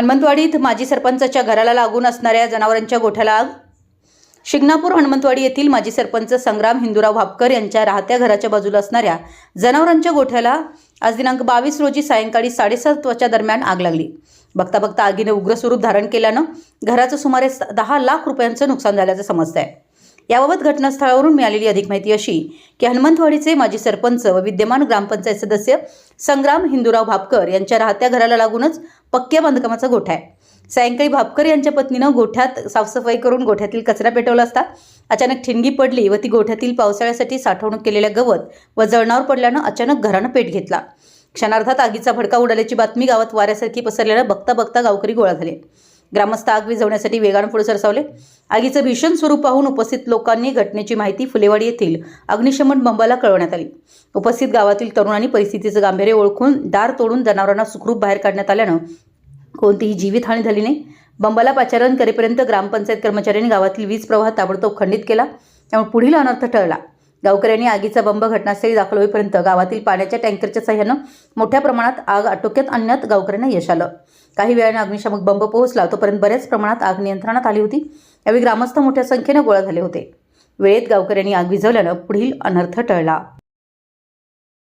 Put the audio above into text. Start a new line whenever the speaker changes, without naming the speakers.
हनुमंतवाडीत माजी सरपंचाच्या घराला लागून असणाऱ्या जनावरांच्या गोठ्याला आग? शिंगणापूर हनुमंतवाडी येथील माजी सरपंच संग्राम हिंदूराव भापकर यांच्या राहत्या घराच्या बाजूला असणाऱ्या जनावरांच्या गोठ्याला आज दिनांक बावीस रोजी सायंकाळी साडेसात वाजच्या दरम्यान आग लागली. बघता बघता आगीने उग्र स्वरूप धारण केल्यानं घराचं सुमारे स- दहा लाख रुपयांचं नुकसान झाल्याचं समजतं आहे याबाबत घटनास्थळावरून मिळालेली अधिक माहिती अशी की हनुमंतवाडीचे माजी सरपंच व विद्यमान ग्रामपंचायत सदस्य संग्राम हिंदूराव भापकर यांच्या राहत्या घराला लागूनच पक्क्या बांधकामाचा गोठा आहे. सायंकाळी भापकर यांच्या पत्नीनं गोठ्यात साफसफाई करून गोठ्यातील कचरा पेटवला असता अचानक ठिणगी पडली व ती गोठ्यातील पावसाळ्यासाठी साठवणूक केलेल्या गवत व जळणावर पडल्यानं अचानक घरानं पेट घेतला. क्षणार्धात आगीचा भडका उडाल्याची बातमी गावात वाऱ्यासारखी पसरल्यानं बघता बघता गावकरी गोळा झाले. ग्रामस्थ आग विझवण्यासाठी वेगानं पुढे सरसावले. आगीचं भीषण स्वरूप पाहून उपस्थित लोकांनी घटनेची माहिती फुलेवाडी येथील अग्निशमन बंबाला कळवण्यात आली. उपस्थित गावातील तरुणांनी परिस्थितीचं गांभीर्य ओळखून दार तोडून जनावरांना सुखरूप बाहेर काढण्यात आल्यानं कोणतीही जीवितहानी झाली नाही. बंबाला पाचारण करेपर्यंत ग्रामपंचायत कर्मचाऱ्यांनी गावातील वीज प्रवाह ताबडतोब खंडित केला. त्यामुळे पुढील अनर्थ टळला. गावकऱ्यांनी आगीचा बंब घटनास्थळी दाखल होईपर्यंत गावातील पाण्याच्या टँकरच्या सहाय्यानं मोठ्या प्रमाणात आग आटोक्यात आणण्यात गावकऱ्यांना यश आलं. काही वेळाने अग्निशामक बंब पोहोचला तोपर्यंत बऱ्याच प्रमाणात आग नियंत्रणात आली होती. यावेळी ग्रामस्थ मोठ्या संख्येनं गोळा झाले होते. वेळेत गावकऱ्यांनी आग विझवल्यानं पुढील अनर्थ टळला.